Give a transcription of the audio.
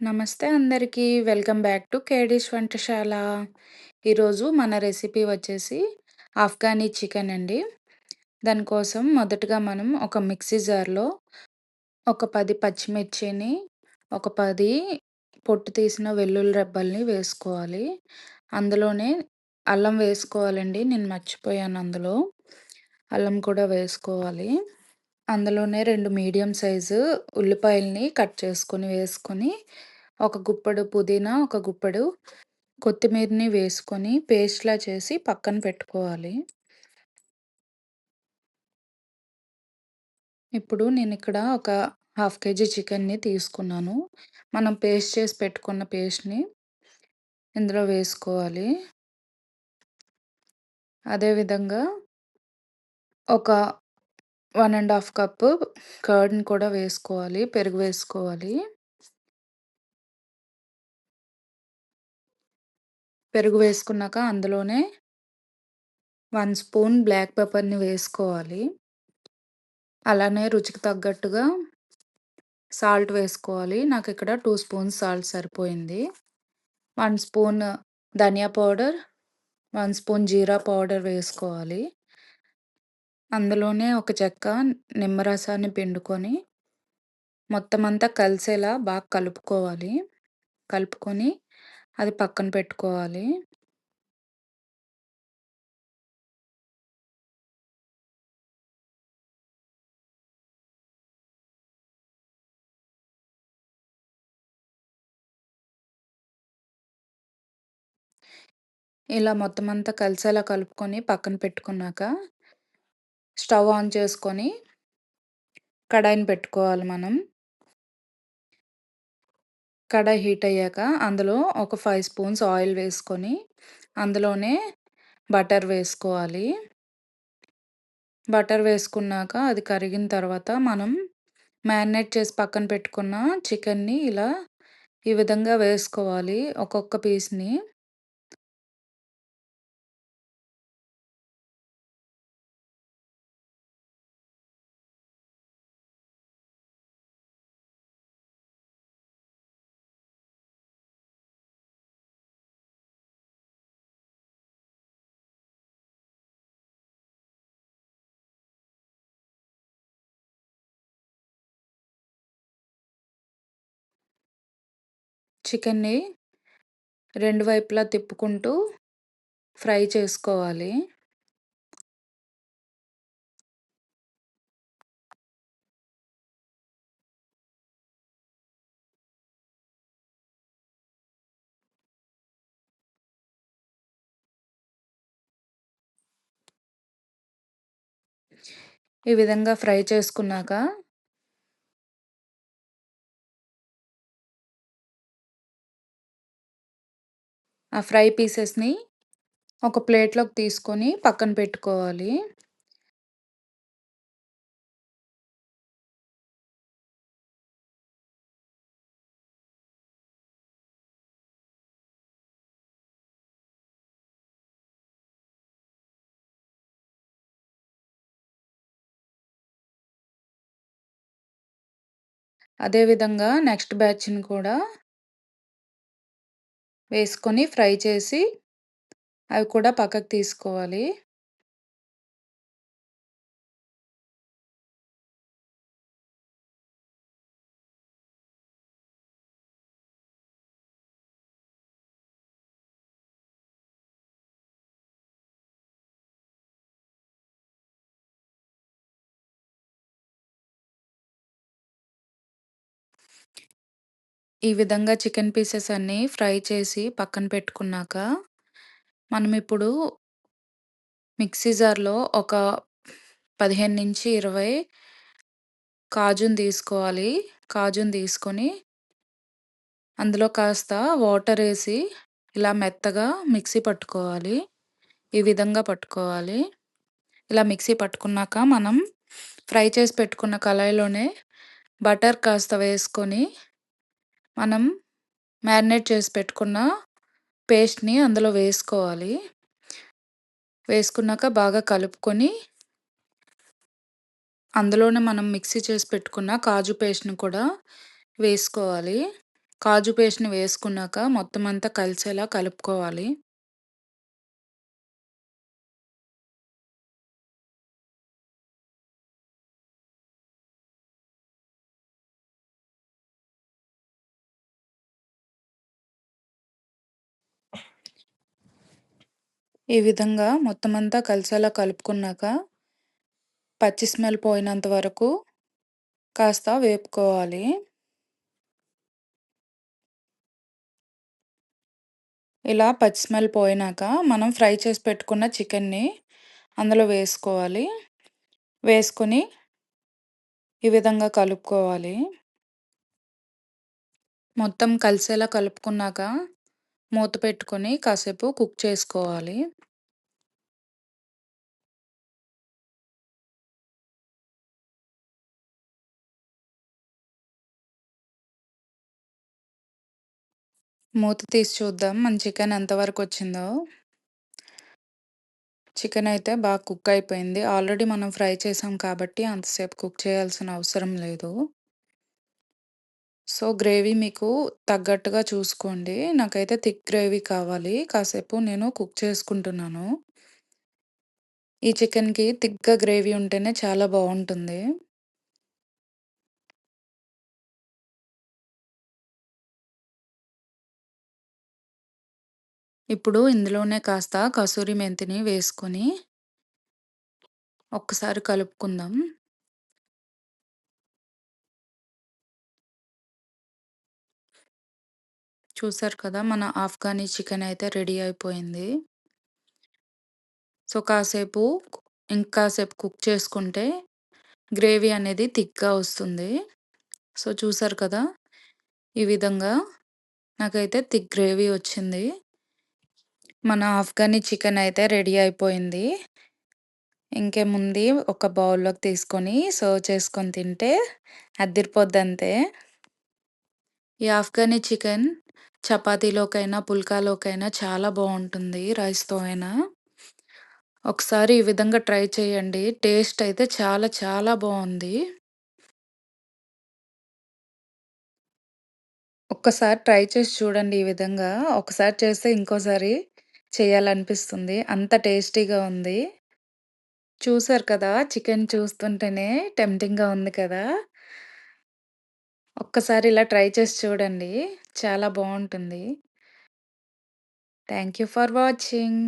నమస్తే అందరికీ. Welcome back to KD's వంటశాల. ఈరోజు మన రెసిపీ వచ్చేసి ఆఫ్ఘనీ చికెన్ అండి. దానికోసం మొదటగా మనం ఒక మిక్సీ జార్‌లో ఒక పది పచ్చిమిర్చిని, ఒక పది పొట్టు తీసిన వెల్లుల్లి రెబ్బల్ని వేసుకోవాలి. అందులోనే అల్లం వేసుకోవాలండి. నేను మర్చిపోయాను అందులో. అల్లం కూడా వేసుకోవాలి. అందులోనే 2 మీడియం సైజు ఉల్లిపాయల్ని కట్ చేసుకొని వేసుకొని, ఒక గుప్పెడు పుదీనా, ఒక గుప్పెడు కొత్తిమీరని వేసుకొని పేస్ట్‌లా చేసి పక్కన పెట్టుకోవాలి. ఇప్పుడు నేనిక్కడ ఒక హాఫ్ కేజీ చికెన్‌ని తీసుకున్నాను. మనం పేస్ట్ చేసి పెట్టుకున్న పేస్ట్‌ని ఇందులో వేసుకోవాలి. అదే విధంగా వన్ అండ్ హాఫ్ కప్పు కర్డ్‌ని కూడా వేసుకోవాలి. పెరుగు వేసుకోవాలి. పెరుగు వేసుకున్నాక అందులోనే వన్ స్పూన్ బ్లాక్ పెప్పర్‌ని వేసుకోవాలి. అలానే రుచికి తగ్గట్టుగా సాల్ట్ వేసుకోవాలి. నాకు ఇక్కడ టూ స్పూన్స్ సాల్ట్ సరిపోయింది. వన్ స్పూన్ ధనియా పౌడర్, వన్ స్పూన్ జీరా పౌడర్ వేసుకోవాలి. అందులోనే ఒక చెక్క నిమ్మరసాన్ని పిండుకొని మొత్తం అంతా కలిసేలా బాగా కలుపుకోవాలి. కలుపుకొని అది పక్కన పెట్టుకోవాలి. ఇలా మొత్తం అంతా కలిసేలా కలుపుకొని పక్కన పెట్టుకున్నాక స్టవ్ ఆన్ చేసుకొని కడాయిని పెట్టుకోవాలి మనం. కడాయి హీట్ అయ్యాక అందులో ఒక ఫైవ్ స్పూన్స్ ఆయిల్ వేసుకొని అందులోనే బటర్ వేసుకోవాలి. బటర్ వేసుకున్నాక అది కరిగిన తర్వాత మనం మ్యారినేట్ చేసి పక్కన పెట్టుకున్న చికెన్‌ని ఇలా ఈ విధంగా వేసుకోవాలి ఒక్కొక్క పీస్‌ని. చికెన్‌ని రెండు వైపులా తిప్పుకుంటూ ఫ్రై చేసుకోవాలి. ఈ విధంగా ఫ్రై చేసుకున్నాక ఆ ఫ్రై పీసెస్‌ని ఒక ప్లేట్‌లోకి తీసుకొని పక్కన పెట్టుకోవాలి. అదే విధంగా నెక్స్ట్ బ్యాచ్‌ని కూడా వేసుకొని ఫ్రై చేసి అవి కూడా పక్కకు తీసుకోవాలి. ఈ విధంగా చికెన్ పీసెస్ అన్నీ ఫ్రై చేసి పక్కన పెట్టుకున్నాక, మనం ఇప్పుడు మిక్సీ జార్‌లో ఒక 15-20 కాజుని తీసుకోవాలి. కాజుని తీసుకొని అందులో కాస్త వాటర్ వేసి ఇలా మెత్తగా మిక్సీ పట్టుకోవాలి. ఈ విధంగా పట్టుకోవాలి. ఇలా మిక్సీ పట్టుకున్నాక మనం ఫ్రై చేసి పెట్టుకున్న కళాయిలోనే బటర్ కాస్త వేసుకొని మనం మ్యారినేట్ చేసి పెట్టుకున్న పేస్ట్‌ని అందులో వేసుకోవాలి. వేసుకున్నాక బాగా కలుపుకొని అందులోనే మనం మిక్సీ చేసి పెట్టుకున్న కాజు పేస్ట్‌ని కూడా వేసుకోవాలి. కాజు పేస్ట్‌ని వేసుకున్నాక మొత్తం అంతా కలిసేలా కలుపుకోవాలి. ఈ విధంగా మొత్తం అంతా కలిసేలా కలుపుకున్నాక పచ్చి స్మెల్ పోయినంత వరకు కాస్త వేపుకోవాలి. ఇలా పచ్చి స్మెల్ పోయినాక మనం ఫ్రై చేసి పెట్టుకున్న చికెన్‌ని అందులో వేసుకోవాలి. వేసుకొని ఈ విధంగా కలుపుకోవాలి. మొత్తం కలిసేలా కలుపుకున్నాక మూత పెట్టుకొని కాసేపు కుక్ చేసుకోవాలి. మూత తీసి చూద్దాం మన చికెన్ ఎంతవరకు వచ్చిందో. చికెన్ అయితే బాగా కుక్ అయిపోయింది. ఆల్రెడీ మనం ఫ్రై చేసాం కాబట్టి అంతసేపు కుక్ చేయాల్సిన అవసరం లేదు. సో, గ్రేవీ మీకు తగ్గట్టుగా చూసుకోండి. నాకైతే థిక్ గ్రేవీ కావాలి. కాసేపు నేను కుక్ చేసుకుంటున్నాను. ఈ చికెన్‌కి థిక్‌గా గ్రేవీ ఉంటేనే చాలా బావుంటుంది. ఇప్పుడు ఇందులోనే కాస్త కసూరి మెంతిని వేసుకొని ఒక్కసారి కలుపుకుందాం. చూసారు కదా! మన ఆఫ్ఘనీ చికెన్ అయితే రెడీ అయిపోయింది. సో, కాసేపు ఇంకాసేపు కుక్ చేసుకుంటే గ్రేవీ అనేది థిక్‌గా వస్తుంది. సో, చూసారు కదా! ఈ విధంగా నాకైతే థిక్ గ్రేవీ వచ్చింది. మన ఆఫ్ఘనీ చికెన్ అయితే రెడీ అయిపోయింది. ఇంకేముంది ఒక బౌల్‌లోకి తీసుకొని సర్వ్ చేసుకొని తింటే అద్దిరిపోద్దంతే. ఈ ఆఫ్ఘనీ చికెన్ చపాతీలోకైనా, పుల్కాలోకైనా చాలా బాగుంటుంది రైస్‌తో అయినా. ఒకసారి ఈ విధంగా ట్రై చేయండి. టేస్ట్ అయితే చాలా చాలా బాగుంది ఒక్కసారి ట్రై చేసి చూడండి ఈ విధంగా. ఒకసారి చేస్తే ఇంకోసారి చేయాలనిపిస్తుంది. అంత టేస్టీగా ఉంది. చూసారు కదా! చికెన్ చూస్తుంటేనే టెంప్టింగ్‌గా ఉంది కదా! ఒక్కసారి ఇలా ట్రై చేసి చూడండి. చాలా బావుంటుంది. Thank you for watching.